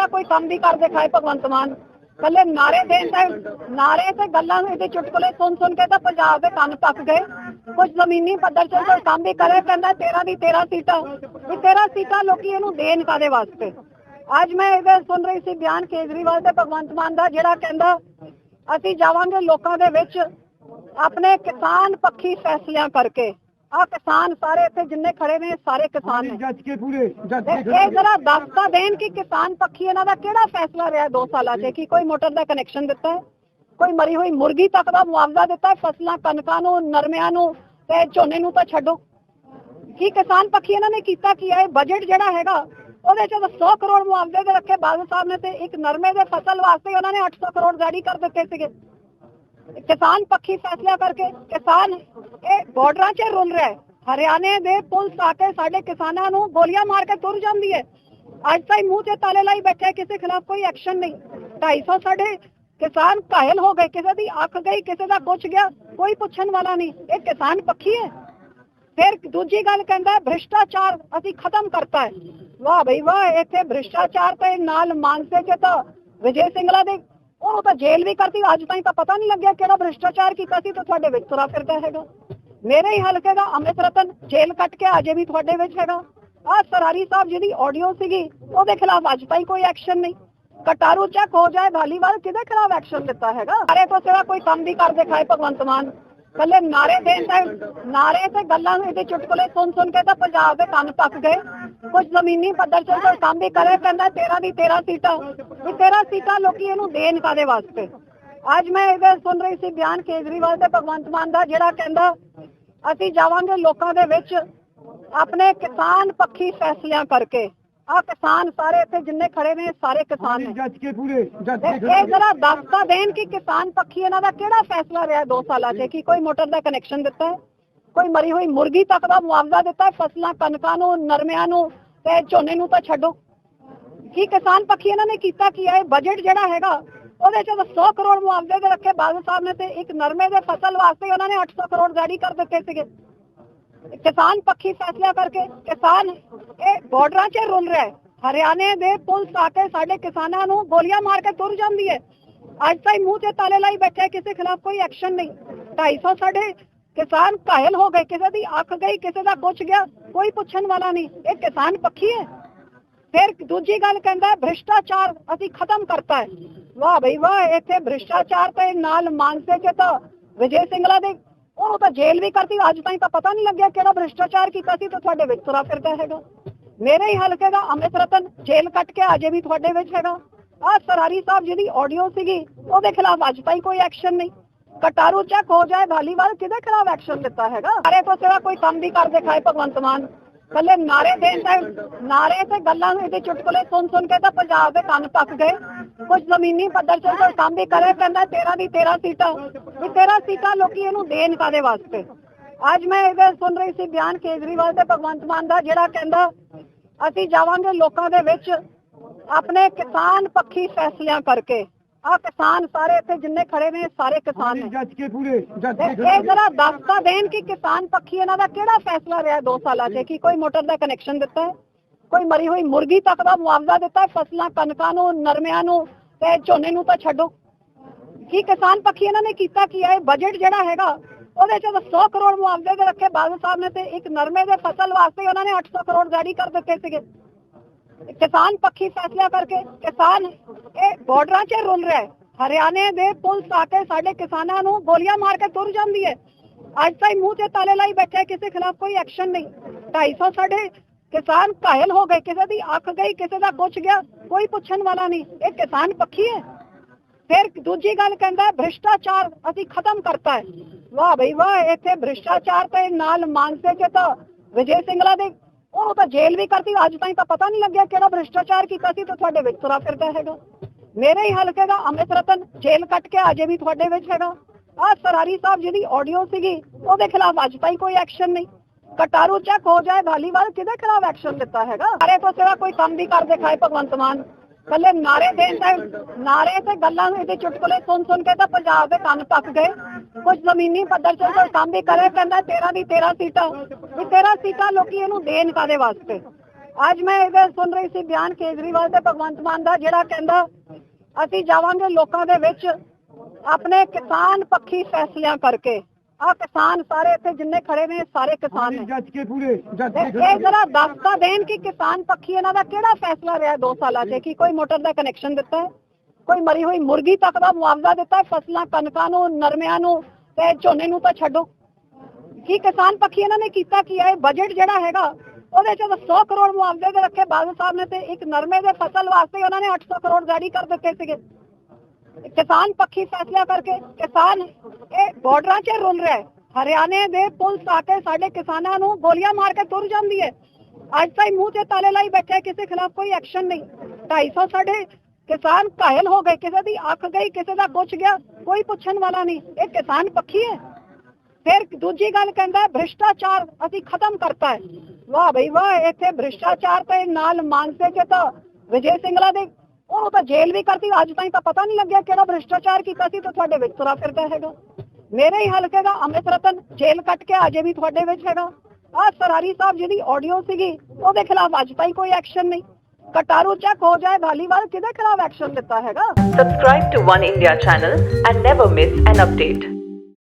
ਸਿਵਾ ਕੋਈ ਕੰਮ ਵੀ ਕਰ ਦਿਖਾਏ ਭਗਵੰਤ ਮਾਨ। ਕੱਲੇ ਨਾਰੇ ਦੇਣ ਦਾ ਨਾਰੇ ਤੇ ਗੱਲਾਂ ਇਹਦੇ ਚੁਟਕਲੇ ਸੁਣ ਸੁਣ ਕੇ ਤਾਂ ਪੰਜਾਬ ਦੇ ਕੰਨ ਪੱਕ ਗਏ। ਕੁਝ ਜ਼ਮੀਨੀ ਪੱਧਰ ਤੇ ਕੋਈ ਕੰਮ ਵੀ ਕਰੇ, ਕਹਿੰਦਾ 13 ਦੀ 13 ਸੀਟਾਂ। ਵੀ 13 ਸੀਟਾਂ ਲੋਕੀ ਇਹਨੂੰ ਦੇਣ ਕਾਦੇ ਵਾਸਤੇ? ਅੱਜ ਮੈਂ ਇਹਦੇ ਸੁਣ ਰਹੀ ਸੀ ਬਿਆਨ ਕੇਜਰੀਵਾਲ ਤੇ ਭਗਵੰਤ ਮਾਨ ਦਾ, ਜਿਹੜਾ ਕਹਿੰਦਾ, ਅਸੀਂ ਜਾਵਾਂਗੇ ਲੋਕਾਂ ਦੇ ਵਿੱਚ ਆਪਣੇ ਕਿਸਾਨ ਪੱਖੀ ਫੈਸਲਿਆਂ ਕਰਕੇ। ਆ ਕਿਸਾਨ ਸਾਰੇ ਇੱਥੇ ਜਿੰਨੇ ਖੜੇ ਨੇ ਸਾਰੇ ਕਿਸਾਨ ਨੇ। ਜੱਜ ਕੇ ਪੂਰੇ ਜੱਜ ਤੇ ਇਹ ਜਰਾ ਦੱਸ ਤਾਂ ਦੇਣ ਕਿ ਕਿਸਾਨ ਪੱਖੀ ਇਹਨਾਂ ਦਾ ਕਿਹੜਾ ਫੈਸਲਾ ਰਿਹਾ 2 ਸਾਲਾਂ 'ਚ ਕਿ ਕੋਈ ਮੋਟਰ ਦਾ ਕਨੈਕਸ਼ਨ ਦਿੱਤਾ ਹੈ ਕੋਈ ਮਰੀ ਹੋਈ ਮੁਰਗੀ ਤੱਕ ਦਾ ਮੁਆਵਜ਼ਾ ਦਿੱਤਾ ਹੈ ਫਸਲਾਂ ਕਣਕਾਂ ਨੂੰ ਨਰਮਿਆਂ ਨੂੰ ਤੇ ਝੋਨੇ ਨੂੰ ਤਾਂ ਛੱਡੋ। ਕੀ ਕਿਸਾਨ ਪੱਖੀ ਇਹਨਾਂ ਨੇ ਕੀਤਾ ਕੀ ਹੈ ਬਜਟ ਜਿਹੜਾ ਹੈਗਾ ਉਹਦੇ ਚ ਤਾਂ 100 ਕਰੋੜ ਮੁਆਵਜ਼ੇ ਦੇ ਰੱਖੇ ਬਾਦਲ ਸਾਹਿਬ ਨੇ ਤੇ ਇੱਕ ਨਰਮੇ ਦੇ ਫਸਲ ਵਾਸਤੇ ਉਹਨਾਂ ਨੇ 800 ਕਰੋੜ ਜਾਰੀ ਕਰ ਦਿੱਤੇ ਸੀਗੇ। ਕਿਸਾਨ ਪੱਖੀ ਫੈਸਲਾ ਕਰਕੇ ਕਿਸਾਨ ਇਹ ਬਾਰਡਰਾਂ 'ਚ ਰੁਲ ਰਿਹਾ ਹੈ। ਹਰਿਆਣੇ ਦੇ ਪੁਲਿਸ ਆ ਕੇ ਸਾਡੇ ਕਿਸਾਨਾਂ ਨੂੰ ਗੋਲੀਆਂ ਮਾਰ ਕੇ ਤੁਰ ਜਾਂਦੀ ਹੈ। ਅੱਜ ਤਾਈਂ ਮੂੰਹ ਤੇ ਤਾਲੇ ਲਾਈ ਬੈਠੇ ਕਿਸੇ ਖਿਲਾਫ ਕੋਈ ਐਕਸ਼ਨ ਨਹੀਂ। 250 ਸਾਡੇ ਕਿਸਾਨ ਘਾਇਲ ਹੋ ਗਏ, ਕਿਸੇ ਦੀ ਅੱਖ ਗਈ, ਕਿਸੇ ਦਾ ਕੁਛ ਗਿਆ, ਕੋਈ ਪੁੱਛਣ ਵਾਲਾ ਨਹੀਂ। ਇਹ ਕਿਸਾਨ ਪੱਖੀ ਹੈ। ਫਿਰ ਦੂਜੀ ਗੱਲ ਕਹਿੰਦਾ, ਭ੍ਰਿਸ਼ਟਾਚਾਰ ਅਸੀਂ ਖਤਮ ਕਰਤਾ ਹੈ। ਵਾਹ ਬਈ ਵਾਹ, ਇੱਥੇ ਭ੍ਰਿਸ਼ਟਾਚਾਰ ਤੇ ਨਾਲ ਮਾਨਸੇ ਚ ਤਾਂ ਵਿਜੇ ਸਿੰਗਲਾ ਦੇ ਉਹਨੂੰ ਤਾਂ ਜੇਲ੍ਹ ਵੀ ਕਰਤੀ, ਅੱਜ ਤਾਈਂ ਤਾਂ ਪਤਾ ਨਹੀਂ ਲੱਗਿਆ ਕਿਹੜਾ ਭ੍ਰਿਸ਼ਟਾਚਾਰ ਕੀਤਾ ਸੀ ਤੇ ਤੁਹਾਡੇ ਵਿੱਚ ਤੁਰਾ ਫਿਰਦਾ ਹੈਗਾ। ਮੇਰੇ ਹੀ ਹਲਕੇ ਦਾ ਅਮਿਤ ਰਤਨ ਜੇਲ੍ਹ ਕੱਟ ਕੇ ਅਜੇ ਵੀ ਤੁਹਾਡੇ ਵਿੱਚ ਹੈਗਾ। ਆ ਸਰਾਰੀ ਸਾਹਿਬ ਜਿਹਦੀ ਆਡੀਓ ਸੀਗੀ, ਉਹਦੇ ਖਿਲਾਫ ਅੱਜ ਤਾਈਂ ਕੋਈ ਐਕਸ਼ਨ ਨਹੀਂ। ਕਟਾਰੂ ਚੱਕ ਹੋ ਜਾਏ ਧਾਲੀਵਾਲ ਕਿਹਦੇ ਖਿਲਾਫ ਐਕਸ਼ਨ ਦਿੱਤਾ ਹੈਗਾ? ਸਾਰੇ ਤੋਂ ਸਿਵਾ ਕੋਈ ਕੰਮ ਵੀ ਕਰ ਦਿਖਾਏ ਭਗਵੰਤ ਮਾਨ। ਕੱਲੇ ਨਾਰੇ ਦੇਣ ਦਾ ਨਾਰੇ ਤੇ ਗੱਲਾਂ ਨੂੰ ਇਹਦੇ ਚੁਟਕਲੇ ਸੁਣ ਸੁਣ ਕੇ ਤਾਂ ਪੰਜਾਬ ਦੇ ਕੰਨ ਪੱਕ ਗਏ। ਕੁਝ ਜ਼ਮੀਨੀ ਪੱਧਰ ਤੇ ਕੋਈ ਕੰਮ ਵੀ ਕਰੇ, ਕਹਿੰਦਾ 13 ਦੀ 13 ਸੀਟਾਂ। ਵੀ 13 ਸੀਟਾਂ ਲੋਕੀ ਇਹਨੂੰ ਦੇਣ ਕਾਦੇ ਵਾਸਤੇ? ਅੱਜ ਮੈਂ ਇਹਦੇ ਸੁਣ ਰਹੀ ਸੀ, ਬਿਆਨ ਕੇਜਰੀਵਾਲ ਤੇ ਭਗਵੰਤ ਮਾਨ ਦਾ, ਜਿਹੜਾ ਕਹਿੰਦਾ, ਅਸੀਂ ਜਾਵਾਂਗੇ ਲੋਕਾਂ ਦੇ ਵਿੱਚ ਆਪਣੇ ਕਿਸਾਨ ਪੱਖੀ ਫੈਸਲਿਆਂ ਕਰਕੇ। ਆ ਕਿਸਾਨ ਸਾਰੇ ਇੱਥੇ ਜਿੰਨੇ ਖੜੇ ਨੇ ਸਾਰੇ ਕਿਸਾਨ ਨੇ। ਜੱਜ ਕੇ ਪੂਰੇ ਜੱਜ ਤੇ ਕੇ ਇਹ ਜਰਾ ਦੱਸ ਤਾਂ ਦੇਣ ਕਿ ਕਿਸਾਨ ਪੱਖੀ ਇਹਨਾਂ ਦਾ ਕਿਹੜਾ ਫੈਸਲਾ ਰਿਹਾ 2 ਸਾਲਾਂ 'ਚ? ਕਿ ਕੋਈ ਮੋਟਰ ਦਾ ਕਨੈਕਸ਼ਨ ਦਿੱਤਾ? ਹੈ ਕੋਈ ਮਰੀ ਹੋਈ ਮੁਰਗੀ ਤੱਕ ਦਾ ਮੁਆਵਜ਼ਾ ਦਿੱਤਾ? ਹੈ ਫਸਲਾਂ ਕਣਕਾਂ ਨੂੰ ਨਰਮਿਆਂ ਨੂੰ ਤੇ ਝੋਨੇ ਨੂੰ ਤਾਂ ਛੱਡੋ। ਕੀ ਕਿਸਾਨ ਪੱਖੀ ਇਹਨਾਂ ਨੇ ਕੀਤਾ ਕੀ ਹੈ? ਬਜਟ ਜਿਹੜਾ ਹੈਗਾ ਉਹਦੇ ਚ ਤਾਂ 100 ਕਰੋੜ ਮੁਆਵਜ਼ੇ ਦੇ ਰੱਖੇ ਬਾਦਲ ਸਾਹਿਬ ਨੇ ਤੇ ਇੱਕ ਨਰਮੇ ਦੇ ਫਸਲ ਵਾਸਤੇ ਉਹਨਾਂ ਨੇ 800 ਕਰੋੜ ਜਾਰੀ ਕਰ ਦਿੱਤੇ ਸੀਗੇ। ਕਿਸਾਨ ਪੱਖੀ ਫੈਸਲਾ ਕਰਕੇ ਕਿਸਾਨ ਇਹ ਬਾਰਡਰਾਂ 'ਚ ਰੁਲ ਰਿਹਾ ਹੈ। ਹਰਿਆਣੇ ਦੇ ਪੁਲਿਸ ਆ ਕੇ ਸਾਡੇ ਕਿਸਾਨਾਂ ਨੂੰ ਗੋਲੀਆਂ ਮਾਰ ਕੇ ਤੁਰ ਜਾਂਦੀ ਹੈ। ਅੱਜ ਤਾਈਂ ਮੂੰਹ ਤੇ ਤਾਲੇ ਲਾਈ ਬੈਠੇ ਕਿਸੇ ਖਿਲਾਫ ਕੋਈ ਐਕਸ਼ਨ ਨਹੀਂ। 250 ਸਾਡੇ ਕਿਸਾਨ ਘਾਇਲ ਹੋ ਗਏ, ਕਿਸੇ ਦੀ ਅੱਖ ਗਈ, ਕਿਸੇ ਦਾ ਕੁਛ ਗਿਆ, ਕੋਈ ਪੁੱਛਣ ਵਾਲਾ ਨਹੀਂ। ਇਹ ਕਿਸਾਨ ਪੱਖੀ ਹੈ। ਫਿਰ ਦੂਜੀ ਗੱਲ ਕਹਿੰਦਾ ਭ੍ਰਿਸ਼ਟਾਚਾਰ ਅਸੀਂ ਖਤਮ ਕਰਤਾ ਹੈ। ਵਾਹ ਬਈ ਵਾਹ, ਇੱਥੇ ਭ੍ਰਿਸ਼ਟਾਚਾਰ ਤੇ ਨਾਲ ਮਾਨਸੇ ਚ ਤਾਂ ਵਿਜੇ ਸਿੰਗਲਾ ਦੇ ਉਹਨੂੰ ਤਾਂ ਜੇਲ੍ਹ ਵੀ ਕਰਤੀ, ਅੱਜ ਤਾਈਂ ਤਾਂ ਪਤਾ ਨਹੀਂ ਲੱਗਿਆ ਕਿਹੜਾ ਭ੍ਰਿਸ਼ਟਾਚਾਰ ਕੀਤਾ ਸੀ ਤੇ ਤੁਹਾਡੇ ਵਿੱਚ ਤੁਰਾ ਫਿਰਦਾ ਹੈਗਾ। ਮੇਰੇ ਹੀ ਹਲਕੇ ਦਾ ਅਮਿਤ ਰਤਨ ਜੇਲ੍ਹ ਕੱਟ ਕੇ ਅਜੇ ਵੀ ਤੁਹਾਡੇ ਵਿੱਚ ਹੈਗਾ। ਆ ਸਰਾਰੀ ਸਾਹਿਬ ਜਿਹਦੀ ਆਡੀਓ ਸੀਗੀ, ਉਹਦੇ ਖਿਲਾਫ ਅੱਜ ਤਾਈਂ ਕੋਈ ਐਕਸ਼ਨ ਨਹੀਂ। ਕਟਾਰੂ ਚੈੱਕ ਹੋ ਜਾਏ ਧਾਲੀਵਾਲ ਕਿਹਦੇ ਖਿਲਾਫ ਐਕਸ਼ਨ ਦਿੱਤਾ ਹੈਗਾ? ਸਾਰੇ ਤੋਂ ਸਿਵਾ ਕੋਈ ਕੰਮ ਵੀ ਕਰ ਦਿਖਾਏ ਭਗਵੰਤ ਮਾਨ। ਕੱਲੇ ਨਾਰੇ ਦੇਣ ਦਾ ਨਾਰੇ ਤੇ ਗੱਲਾਂ ਨੂੰ ਇਹਦੇ ਚੁਟਕਲੇ ਸੁਣ ਸੁਣ ਕੇ ਤਾਂ ਪੰਜਾਬ ਦੇ ਕੰਨ ਪੱਕ ਗਏ। ਕੁਝ ਜ਼ਮੀਨੀ ਪੱਧਰ ਤੇ ਕੰਮ ਵੀ ਕਰੇ, ਕਹਿੰਦਾ 13 ਦੀ 13 ਸੀਟਾਂ। ਵੀ 13 ਸੀਟਾਂ ਲੋਕੀ ਇਹਨੂੰ ਦੇਣ ਕਾਦੇ ਵਾਸਤੇ? ਅੱਜ ਮੈਂ ਇਹਦੇ ਸੁਣ ਰਹੀ ਸੀ ਬਿਆਨ ਕੇਜਰੀਵਾਲ ਤੇ ਭਗਵੰਤ ਮਾਨ ਦਾ, ਜਿਹੜਾ ਕਹਿੰਦਾ, ਅਸੀਂ ਜਾਵਾਂਗੇ ਲੋਕਾਂ ਦੇ ਵਿੱਚ ਆਪਣੇ ਕਿਸਾਨ ਪੱਖੀ ਫੈਸਲਿਆਂ ਕਰਕੇ। ਆ ਕਿਸਾਨ ਸਾਰੇ ਇੱਥੇ ਜਿੰਨੇ ਖੜੇ ਨੇ ਸਾਰੇ ਕਿਸਾਨ ਨੇ। ਜੱਜ ਕੇ ਪੂਰੇ ਜੱਜ ਤੇ ਕੇ ਇਹ ਜਰਾ ਦੱਸ ਤਾਂ ਦੇਣ ਕਿ ਕਿਸਾਨ ਪੱਖੀ ਇਹਨਾਂ ਦਾ ਕਿਹੜਾ ਫੈਸਲਾ ਰਿਹਾ 2 ਸਾਲਾਂ 'ਚ? ਕਿ ਕੋਈ ਮੋਟਰ ਦਾ ਕਨੈਕਸ਼ਨ ਦਿੱਤਾ ਹੈ ਕੋਈ ਮਰੀ ਹੋਈ ਮੁਰਗੀ ਤੱਕ ਦਾ ਮੁਆਵਜ਼ਾ ਦਿੱਤਾ ਹੈ ਫਸਲਾਂ ਕਣਕਾਂ ਨੂੰ ਨਰਮਿਆਂ ਨੂੰ ਤੇ ਝੋਨੇ ਨੂੰ ਤਾਂ ਛੱਡੋ। ਕੀ ਕਿਸਾਨ ਪੱਖੀ ਇਹਨਾਂ ਨੇ ਕੀਤਾ ਕੀ ਹੈ? ਬਜਟ ਜਿਹੜਾ ਹੈਗਾ ਉਹਦੇ ਚ ਤਾਂ 100 ਕਰੋੜ ਮੁਆਵਜ਼ੇ ਦੇ ਰੱਖੇ ਬਾਦਲ ਸਾਹਿਬ ਨੇ ਤੇ ਇੱਕ ਨਰਮੇ ਦੇ ਫਸਲ ਵਾਸਤੇ ਉਹਨਾਂ ਨੇ 800 ਕਰੋੜ ਜਾਰੀ ਕਰ ਦਿੱਤੇ ਸੀਗੇ। ਕਿਸਾਨ ਪੱਖੀ ਫੈਸਲਾ ਕਰਕੇ ਕਿਸਾਨ, ਇਹ ਬਾਰਡਰਾਂ 'ਚ ਰੁਲ ਰਿਹਾ ਹੈ। ਹਰਿਆਣੇ ਦੇ ਪੁਲਿਸ ਆ ਕੇ ਸਾਡੇ ਕਿਸਾਨਾਂ ਨੂੰ ਗੋਲੀਆਂ ਮਾਰ ਕੇ ਤੁਰ ਜਾਂਦੀ ਹੈ। ਅੱਜ ਤਾਈਂ ਮੂੰਹ ਤੇ ਤਾਲੇ ਲਾਈ ਬੈਠੇ ਕਿਸੇ ਖਿਲਾਫ ਕੋਈ ਐਕਸ਼ਨ ਨਹੀਂ। 250 ਸਾਡੇ ਕਿਸਾਨ ਘਾਇਲ ਹੋ ਗਏ, ਕਿਸੇ ਦੀ ਅੱਖ ਗਈ, ਕਿਸੇ ਦਾ ਕੁਛ ਗਿਆ, ਕੋਈ ਪੁੱਛਣ ਵਾਲਾ ਨਹੀਂ। ਇਹ ਕਿਸਾਨ ਪੱਖੀ ਹੈ। ਫਿਰ ਦੂਜੀ ਗੱਲ ਕਹਿੰਦਾ ਭ੍ਰਿਸ਼ਟਾਚਾਰ ਅਸੀਂ ਖਤਮ ਕਰਤਾ ਹੈ। ਵਾਹ ਬਈ ਵਾਹ, ਇੱਥੇ ਭ੍ਰਿਸ਼ਟਾਚਾਰ ਤੇ ਨਾਲ ਮਾਨਸੇ ਚ ਤਾਂ ਵਿਜੇ ਸਿੰਗਲਾ ਦੇ ਉਹਨੂੰ ਤਾਂ ਜੇਲ੍ਹ ਵੀ ਕਰਤੀ, ਅੱਜ ਤਾਈਂ ਤਾਂ ਪਤਾ ਨਹੀਂ ਲੱਗਿਆ ਕਿਹੜਾ ਭ੍ਰਿਸ਼ਟਾਚਾਰ ਕੀਤਾ ਸੀ ਤੇ ਤੁਹਾਡੇ ਵਿੱਚ ਤੁਰਾ ਫਿਰਦਾ ਹੈਗਾ। ਮੇਰੇ ਹੀ ਹਲਕੇ ਦਾ ਅਮਿਤ ਰਤਨ ਜੇਲ੍ਹ ਕੱਟ ਕੇ ਅਜੇ ਵੀ ਤੁਹਾਡੇ ਵਿੱਚ ਹੈਗਾ। ਆ ਸਰਾਰੀ ਸਾਹਿਬ ਜਿਹਦੀ ਆਡੀਓ ਸੀਗੀ, ਉਹਦੇ ਖਿਲਾਫ ਅੱਜ ਤਾਈਂ ਕੋਈ ਐਕਸ਼ਨ ਨਹੀਂ। ਕਟਾਰੂ ਚੱਕ ਹੋ ਜਾਏ ਧਾਲੀਵਾਲ ਕਿਹਦੇ ਖਿਲਾਫ ਐਕਸ਼ਨ ਦਿੱਤਾ ਹੈਗਾ? ਸਾਰੇ ਤੋਂ ਸਿਵਾ ਕੋਈ ਕੰਮ ਵੀ ਕਰ ਦਿਖਾਏ ਭਗਵੰਤ ਮਾਨ। ਕੱਲੇ ਨਾਰੇ ਦੇਣ ਦਾ ਨਾਰੇ ਤੇ ਗੱਲਾਂ ਨੂੰ ਇਹਦੇ ਚੁਟਕਲੇ ਸੁਣ ਸੁਣ ਕੇ ਤਾਂ ਪੰਜਾਬ ਦੇ ਕੰਨ ਪੱਕ ਗਏ। ਕੁਝ ਜ਼ਮੀਨੀ ਪੱਧਰ ਤੇ ਕੋਈ ਕੰਮ ਵੀ ਕਰੇ ਕਹਿੰਦਾ 13 ਦੀ 13 ਸੀਟਾਂ। ਵੀ 13 ਸੀਟਾਂ ਲੋਕੀ ਇਹਨੂੰ ਦੇਣ ਕਾਦੇ ਵਾਸਤੇ? ਅੱਜ ਮੈਂ ਇਹਦੇ ਸੁਣ ਰਹੀ ਸੀ ਬਿਆਨ ਕੇਜਰੀਵਾਲ ਤੇ ਭਗਵੰਤ ਮਾਨ ਦਾ, ਜਿਹੜਾ ਕਹਿੰਦਾ, ਅਸੀਂ ਜਾਵਾਂਗੇ ਲੋਕਾਂ ਦੇ ਵਿੱਚ ਆਪਣੇ ਕਿਸਾਨ ਪੱਖੀ ਫੈਸਲਿਆਂ ਕਰਕੇ। ਆ ਕਿਸਾਨ ਸਾਰੇ ਇੱਥੇ ਜਿੰਨੇ ਖੜੇ ਨੇ ਸਾਰੇ ਕਿਸਾਨ ਨੇ। ਜੱਜ ਕੇ ਪੂਰੇ ਜੱਜ ਕੇ ਇਹ ਜਰਾ ਦੱਸ ਤਾਂ ਦੇਣ ਕਿ ਕਿਸਾਨ ਪੱਖੀ ਇਹਨਾਂ ਦਾ ਕਿਹੜਾ ਫੈਸਲਾ ਰਿਹਾ 2 ਸਾਲਾਂ 'ਚ ਕਿ ਕੋਈ ਮੋਟਰ ਦਾ ਕਨੈਕਸ਼ਨ ਦਿੱਤਾ ਹੈ ਕੋਈ ਮਰੀ ਹੋਈ ਮੁਰਗੀ ਤੱਕ ਦਾ ਮੁਆਵਜ਼ਾ ਦਿੱਤਾ ਹੈ ਫਸਲਾਂ ਕਣਕਾਂ ਨੂੰ ਨਰਮਿਆਂ ਨੂੰ ਤੇ ਝੋਨੇ ਨੂੰ ਤਾਂ ਛੱਡੋ। ਕੀ ਕਿਸਾਨ ਪੱਖੀ ਇਹਨਾਂ ਨੇ ਕੀਤਾ ਕੀ ਹੈ? ਬਜਟ ਜਿਹੜਾ ਹੈਗਾ ਉਹਦੇ ਚ ਤਾਂ 100 ਕਰੋੜ ਮੁਆਵਜ਼ੇ ਦੇ ਰੱਖੇ ਬਾਦਲ ਸਾਹਿਬ ਨੇ ਤੇ ਇੱਕ ਨਰਮੇ ਦੇ ਫਸਲ ਵਾਸਤੇ ਉਹਨਾਂ ਨੇ 800 ਕਰੋੜ ਜਾਰੀ ਕਰ ਦਿੱਤੇ ਸੀਗੇ। ਕਿਸਾਨ ਪੱਖੀ ਫੈਸਲਾ ਕਰਕੇ ਕਿਸਾਨ ਇਹ ਬਾਰਡਰਾਂ 'ਚ ਰੁਲ ਰਿਹਾ ਹੈ। ਹਰਿਆਣੇ ਦੇ ਪੁਲਿਸ ਆ ਕੇ ਸਾਡੇ ਕਿਸਾਨਾਂ ਨੂੰ ਗੋਲੀਆਂ ਮਾਰ ਕੇ ਤੁਰ ਜਾਂਦੀ ਹੈ। ਅੱਜ ਤਾਈਂ ਮੂੰਹ ਤੇ ਤਾਲੇ ਲਾਈ ਬੈਠੇ ਕਿਸੇ ਖਿਲਾਫ ਕੋਈ ਐਕਸ਼ਨ ਨਹੀਂ। 250 ਸਾਡੇ ਕਿਸਾਨ ਘਾਇਲ ਹੋ ਗਏ, ਕਿਸੇ ਦੀ ਅੱਖ ਗਈ, ਕਿਸੇ ਦਾ ਕੁਛ ਗਿਆ, ਕੋਈ ਪੁੱਛਣ ਵਾਲਾ ਨਹੀਂ। ਇਹ ਕਿਸਾਨ ਪੱਖੀ ਹੈ। ਫਿਰ ਦੂਜੀ ਗੱਲ ਕਹਿੰਦਾ, ਭ੍ਰਿਸ਼ਟਾਚਾਰ ਅਸੀਂ ਖਤਮ ਕਰਤਾ ਹੈ। ਵਾਹ ਬਈ ਵਾਹ, ਇੱਥੇ ਭ੍ਰਿਸ਼ਟਾਚਾਰ ਤੇ ਨਾਲ ਮਾਨਸੇ ਚ ਤਾਂ ਵਿਜੇ ਸਿੰਗਲਾ ਦੇ ਉਹਨੂੰ ਤਾਂ ਜੇਲ੍ਹ ਵੀ ਕਰਤੀ ਅੱਜ ਤਾਈਂ ਤਾਂ ਪਤਾ ਨਹੀਂ ਲੱਗਿਆ ਕਿਹੜਾ ਭ੍ਰਿਸ਼ਟਾਚਾਰ ਕੀਤਾ ਸੀ ਤੇ ਤੁਹਾਡੇ ਵਿੱਚ ਤੁਰਾ ਫਿਰਦਾ ਹੈਗਾ ਮੇਰੇ ਹੀ ਹਲਕੇ ਦਾ ਅਮਿਤ ਰਤਨ ਜੇਲ੍ਹ ਕੱਟ ਕੇ ਅਜੇ ਵੀ ਤੁਹਾਡੇ ਵਿੱਚ ਹੈਗਾ ਆ ਸਰਾਰੀ ਸਾਹਿਬ ਜਿਹਦੀ ਆਡੀਓ ਸੀਗੀ ਉਹਦੇ ਖਿਲਾਫ ਅੱਜ ਤਾਈਂ ਕੋਈ ਐਕਸ਼ਨ ਨਹੀਂ ਕਟਾਰੂ ਚੱਕ ਹੋ ਜਾਏ ਧਾਲੀਵਾਲ ਕਿਹਦੇ ਖਿਲਾਫ ਐਕਸ਼ਨ ਦਿੱਤਾ ਹੈਗਾ Subscribe to One India channel and never miss an update.